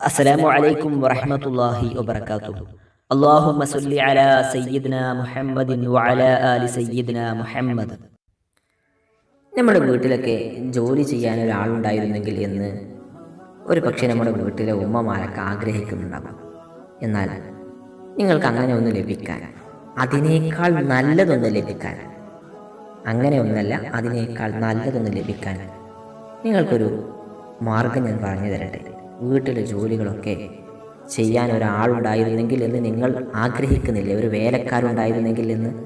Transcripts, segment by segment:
السلام عليكم ورحمة الله وبركاته اللهم صل على سيدنا محمد وعلى آل سيدنا محمد നമ്മുടെ വീട്ടിലൊക്കെ ജോലി ചെയ്യാൻ ഒരാളുണ്ടായിരുന്നെങ്കിൽ എന്ന് ഒരു പക്ഷേ നമ്മുടെ വീട്ടിലെ ഉമ്മമാരൊക്കെ ആഗ്രഹിക്കുന്നുണ്ടാകും എന്നാൽ നിങ്ങൾക്ക് അങ്ങനെ ഒന്ന് ലഭിക്കാൻ അതിനേക്കാൾ നല്ലതൊന്ന് ലഭിക്കാൻ അങ്ങനെ ഒന്നല്ല അതിനേക്കാൾ നല്ലതൊന്ന് ലഭിക്കാൻ നിങ്ങൾക്കൊരു മാർഗം ഞാൻ പറഞ്ഞു തരട്ടെ വീട്ടിലെ ജോലികളൊക്കെ ചെയ്യാൻ ഒരാളുണ്ടായിരുന്നെങ്കിൽ എന്ന് നിങ്ങൾ ആഗ്രഹിക്കുന്നില്ലേ? ഒരു വേലക്കാരുണ്ടായിരുന്നെങ്കിൽ എന്ന്.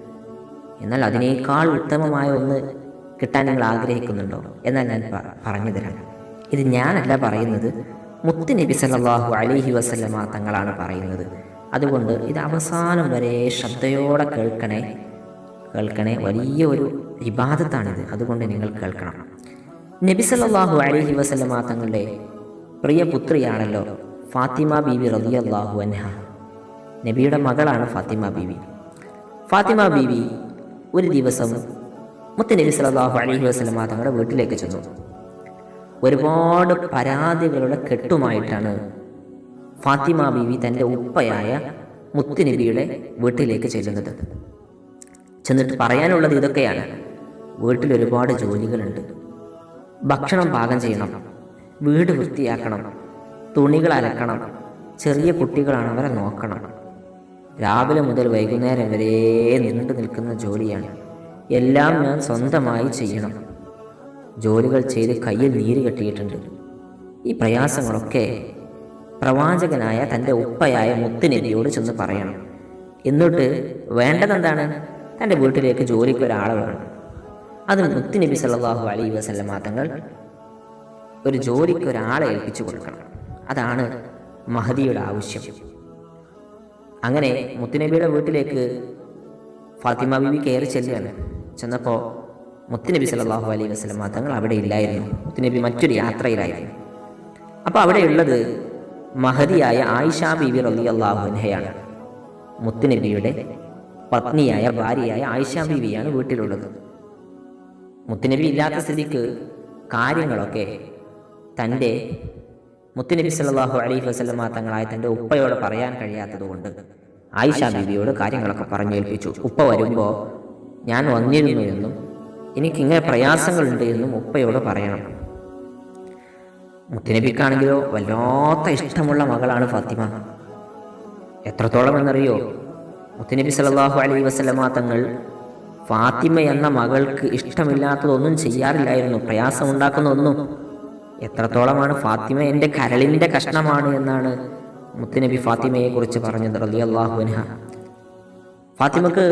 എന്നാൽ അതിനേക്കാൾ ഉത്തമമായ ഒന്ന് കിട്ടാൻ നിങ്ങൾ ആഗ്രഹിക്കുന്നുണ്ടോ? എന്നാൽ ഞാൻ പറഞ്ഞു തരാം. ഇത് ഞാനല്ല പറയുന്നത് മുത്ത് നബി സല്ലാഹു അലൈഹി വസല്ലമ തങ്ങളാണ് പറയുന്നത്. അതുകൊണ്ട് ഇത് അവസാനം വരെ ശ്രദ്ധയോടെ കേൾക്കണേ കേൾക്കണേ വലിയ ഒരു ഇബാദത്താണിത്. അതുകൊണ്ട് നിങ്ങൾ കേൾക്കണം. നബി സല്ലല്ലാഹു അലൈഹി വസല്ലമ തങ്ങളുടെ പ്രിയ പുത്രിയാണല്ലോ ഫാത്തിമ ബീവി റളിയല്ലാഹു അൻഹ. നബിയുടെ മകളാണ് ഫാത്തിമ ബീവി. ഫാത്തിമ ബീവി ഒരു ദിവസം മുത്ത നബി സലാഹു അലൈഹി വസ്ലമ തങ്ങളുടെ വീട്ടിലേക്ക് ചെന്നു. ഒരുപാട് പരാതികളുടെ കെട്ടുമായിട്ടാണ് ഫാത്തിമ ബീവി തന്റെ ഉപ്പയായ മുത്തുനബിയുടെ വീട്ടിലേക്ക് ചെല്ലുന്നത്. ചെന്നിട്ട് പറയാനുള്ളത് ഇതൊക്കെയാണ്. വീട്ടിൽ ഒരുപാട് ജോലികളുണ്ട്. ഭക്ഷണം പാകം ചെയ്യണം. വീട് വൃത്തിയാക്കണം. തുണികൾ അലക്കണം. ചെറിയ കുട്ടികളാണ് അവരെ നോക്കണം. രാവിലെ മുതൽ വൈകുന്നേരം വരെ നീണ്ടു നിൽക്കുന്ന ജോലിയാണ്. എല്ലാം ഞാൻ സ്വന്തമായി ചെയ്യണം. ജോലികൾ ചെയ്ത് കയ്യിൽ നീര് കെട്ടിയിട്ടുണ്ട്. ഈ പ്രയാസങ്ങളൊക്കെ പ്രവാചകനായ തന്റെ ഉപ്പയായ മുത്തുനബിയോട് ചെന്ന് പറയണം. എന്നിട്ട് വേണ്ടതെന്താണ്? തന്റെ വീട്ടിലേക്ക് ജോലിക്ക് ഒരാളെ വേണം. അത് മുത്തുനബി സല്ലാഹു അലൈഹി വസല്ലമ തങ്ങൾ ഒരു ജോലിക്ക് ഒരാളെ ഏൽപ്പിച്ചു കൊടുക്കണം. അതാണ് മഹദിയുടെ ആവശ്യം. അങ്ങനെ മുത്തുനബിയുടെ വീട്ടിലേക്ക് ഫാത്തിമ ബിബി കയറി ചെല്ലുകയാണ്. ചെന്നപ്പോൾ മുത്തുനബി സല്ലല്ലാഹു അലൈഹി വസല്ലമ തങ്ങൾ അവിടെ ഇല്ലായിരുന്നു. മുത്തുനബി മറ്റൊരു യാത്രയിലായിരുന്നു. അപ്പോൾ അവിടെയുള്ളത് മഹദിയായ ആയിഷ ബിബി റളിയല്ലാഹു അൻഹയാണ്. മുത്തുനബിയുടെ പത്നിയായ ഭാര്യയായ ആയിഷ ബിബിയാണ് വീട്ടിലുള്ളത്. മുത്തുനബി ഇല്ലാത്ത സ്ഥിതിക്ക് കാര്യങ്ങളൊക്കെ തന്റെ മുത്തുനബി സല്ലല്ലാഹു അലൈഹി വസ്ലമ തങ്ങളായ തന്റെ ഉപ്പയോട് പറയാൻ കഴിയാത്തതുകൊണ്ട് ആയിഷ ബീവിയോട് കാര്യങ്ങളൊക്കെ പറഞ്ഞു ഏൽപ്പിച്ചു. ഉപ്പ വരുമ്പോൾ ഞാൻ വന്നിരുന്നു എന്നും എനിക്കിങ്ങനെ പ്രയാസങ്ങളുണ്ട് എന്നും ഉപ്പയോട് പറയണം. മുത്തുനബിക്കാണെങ്കിലോ വല്ലാത്ത ഇഷ്ടമുള്ള മകളാണ് ഫാത്തിമ. എത്രത്തോളം എന്നറിയോ മുത്തുനബി സല്ലല്ലാഹു അലൈഹി വസ്ലമ തങ്ങൾ ഫാത്തിമ എന്ന മകൾക്ക് ഇഷ്ടമില്ലാത്തതൊന്നും ചെയ്യാറില്ലായിരുന്നു. പ്രയാസമുണ്ടാക്കുന്ന ഒന്നും എത്രത്തോളമാണ് ഫാത്തിമ എന്റെ കരളിന്റെ കഷ്ണമാണ് എന്നാണ് മുത്തുനബി ഫാത്തിമയെ കുറിച്ച് പറഞ്ഞത് റളിയല്ലാഹു അൻഹ. ഫാത്തിമക്ക്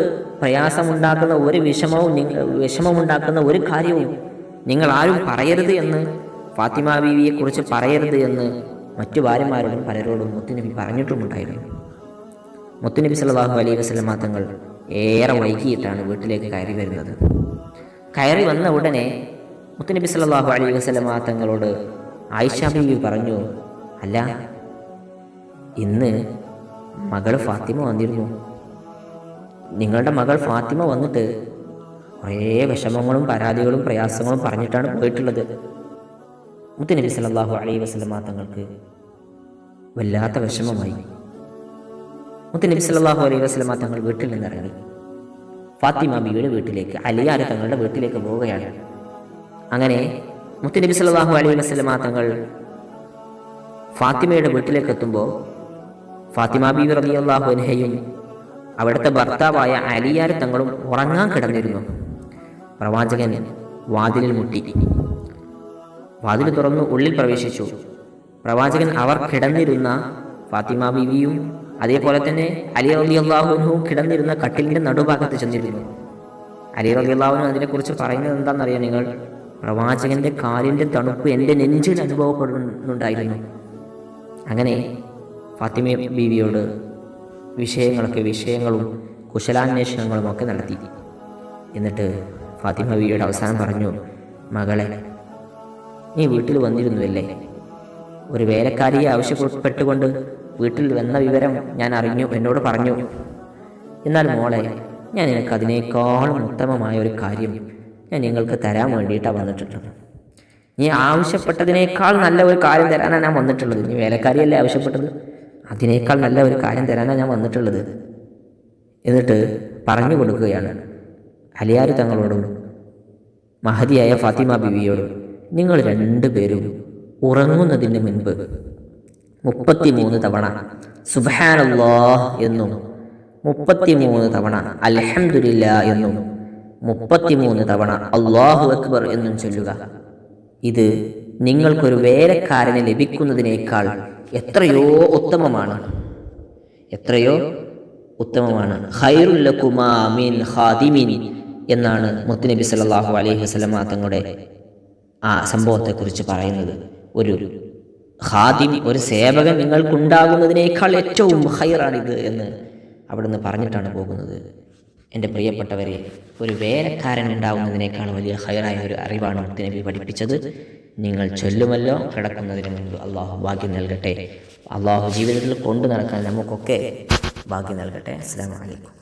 പ്രയാസമുണ്ടാക്കുന്ന ഒരു വിഷമവും വിഷമമുണ്ടാക്കുന്ന ഒരു കാര്യവും നിങ്ങൾ ആരും പറയരുത് എന്ന് ഫാത്തിമ ബീവിയെ കുറിച്ച് പറയരുത് എന്ന് മറ്റു ഭാര്യമാരോടും പലരോടും മുത്തുനബി പറഞ്ഞിട്ടുമുണ്ടായിരുന്നു. മുത്തുനബി സല്ലല്ലാഹു അലൈ വസല്ലമ തങ്ങൾ ഏറെ വൈകിയിട്ടാണ് വീട്ടിലേക്ക് കയറി വരുന്നത്. കയറി വന്ന ഉടനെ മുത്തുനബി സല്ലല്ലാഹു അലൈഹി വസല്ലമ തങ്ങളോട് ആയിഷ ബീവി പറഞ്ഞു അല്ല ഇന്ന് മകൾ ഫാത്തിമ വന്നിരുന്നു. നിങ്ങളുടെ മകൾ ഫാത്തിമ വന്നിട്ട് കുറേ വിഷമങ്ങളും പരാതികളും പ്രയാസങ്ങളും പറഞ്ഞിട്ടാണ് പോയിട്ടുള്ളത്. മുത്തനബി സല്ലല്ലാഹു അലൈഹി വസല്ലമ തങ്ങൾക്ക് വല്ലാത്ത വിഷമമായി. മുത്തനബി സല്ലല്ലാഹു അലൈഹി വസല്ലമ തങ്ങൾ വീട്ടിൽ നിന്നിറങ്ങി. ഫാത്തിമ ബിയുടെ വീട്ടിലേക്ക് അലിയാർ തങ്ങളുടെ വീട്ടിലേക്ക് പോവുകയാണ്. അങ്ങനെ മുത്തുനബി സല്ലല്ലാഹു അലൈഹി വസല്ലമ തങ്ങൾ ഫാത്തിമയുടെ വീട്ടിലേക്ക് എത്തുമ്പോൾ ഫാത്തിമ ബീവി റളിയല്ലാഹു അൻഹയും അവിടുത്തെ ഭർത്താവായ അലിയാർ തങ്ങളും ഉറങ്ങാൻ കിടന്നിരുന്നു. പ്രവാചകൻ വാതിലിൽ മുട്ടി. വാതിൽ തുറന്നു ഉള്ളിൽ പ്രവേശിച്ചു. പ്രവാചകൻ അവർ കിടന്നിരുന്ന ഫാത്തിമ ബീവിയും അതേപോലെ തന്നെ അലി അലി അള്ളാഹുനും കിടന്നിരുന്ന കട്ടിലിന്റെ നടുഭാഗത്ത് ചെന്നിരുന്നു. അലി അലി അള്ളാഹുനും അതിനെക്കുറിച്ച് പറയുന്നത് എന്താണെന്നറിയാം നിങ്ങൾ? പ്രവാചകന്റെ കാലിന്റെ തണുപ്പ് എന്റെ നെഞ്ചിൽ അനുഭവപ്പെടുന്നുണ്ടായിരുന്നു. അങ്ങനെ ഫാത്തിമ ബീവിയോട് വിഷയങ്ങളൊക്കെ വിഷയങ്ങളും കുശലാന്വേഷണങ്ങളും ഒക്കെ നടത്തി. എന്നിട്ട് ഫാത്തിമ ബീവിയുടെ അവസാനം പറഞ്ഞു മകളെ നീ വീട്ടിൽ വന്നിരുന്നുവല്ലേ? ഒരു വേലക്കാരിയെ ആവശ്യപ്പെട്ടുകൊണ്ട് വീട്ടിൽ വന്ന വിവരം ഞാൻ അറിഞ്ഞു എന്നോട് പറഞ്ഞു. എന്നാൽ മോളെ ഞാൻ നിനക്ക് അതിനേക്കാളും ഉത്തമമായ ഒരു കാര്യം ഞാൻ നിങ്ങൾക്ക് തരാൻ വേണ്ടിയിട്ടാണ് വന്നിട്ടുള്ളത്. നീ ആവശ്യപ്പെട്ടതിനേക്കാൾ നല്ല ഒരു കാര്യം തരാനാണ് ഞാൻ വന്നിട്ടുള്ളത്. നീ വേലക്കാരിയല്ലേ ആവശ്യപ്പെട്ടത്? അതിനേക്കാൾ നല്ല ഒരു കാര്യം തരാനാണ് ഞാൻ വന്നിട്ടുള്ളത്. എന്നിട്ട് പറഞ്ഞു കൊടുക്കുകയാണ്. അലിയാർ തങ്ങളോടും മഹതിയായ ഫാത്തിമ ബിബിയോടും നിങ്ങൾ രണ്ടുപേരും ഉറങ്ങുന്നതിന് മുൻപ് മുപ്പത്തിമൂന്ന് തവണ സുബാനല്ലോ എന്നും മുപ്പത്തിമൂന്ന് തവണ അലഹമുല്ല എന്നും മുപ്പത്തിമൂന്ന് തവണ അള്ളാഹു അക്ബർ എന്നും ചൊല്ലുക. ഇത് നിങ്ങൾക്കൊരു വേലക്കാരന് ലഭിക്കുന്നതിനേക്കാൾ എത്രയോ ഉത്തമമാണ്. എത്രയോ ഉത്തമമാണ്. എന്നാണ് മുത്തുനബി സല്ലല്ലാഹു അലൈഹി വസല്ലമ തങ്ങളുടെ ആ സംഭവത്തെക്കുറിച്ച് പറയുന്നത്. ഒരു ഖാദിം ഒരു സേവകൻ നിങ്ങൾക്കുണ്ടാകുന്നതിനേക്കാൾ ഏറ്റവും ഹൈറാണിത് എന്ന് അവിടുന്ന് പറഞ്ഞിട്ടാണ് പോകുന്നത്. എന്റെ പ്രിയപ്പെട്ടവരെ ഒരു വേലക്കാരൻ ഉണ്ടാവുന്നതിനേക്കാൾ വലിയ ഹയറായ ഒരു അറിവാണ് മുത്തുനബി പഠിപ്പിച്ചത്. നിങ്ങൾ ചൊല്ലുമല്ലോ കിടക്കുന്നതിന് മുൻപ് അള്ളാഹു ഭാഗ്യം നൽകട്ടെ. അള്ളാഹു ജീവിതത്തിൽ കൊണ്ടു നടക്കാൻ നമുക്കൊക്കെ ഭാഗ്യം നൽകട്ടെ. അസ്സാം വലൈക്കും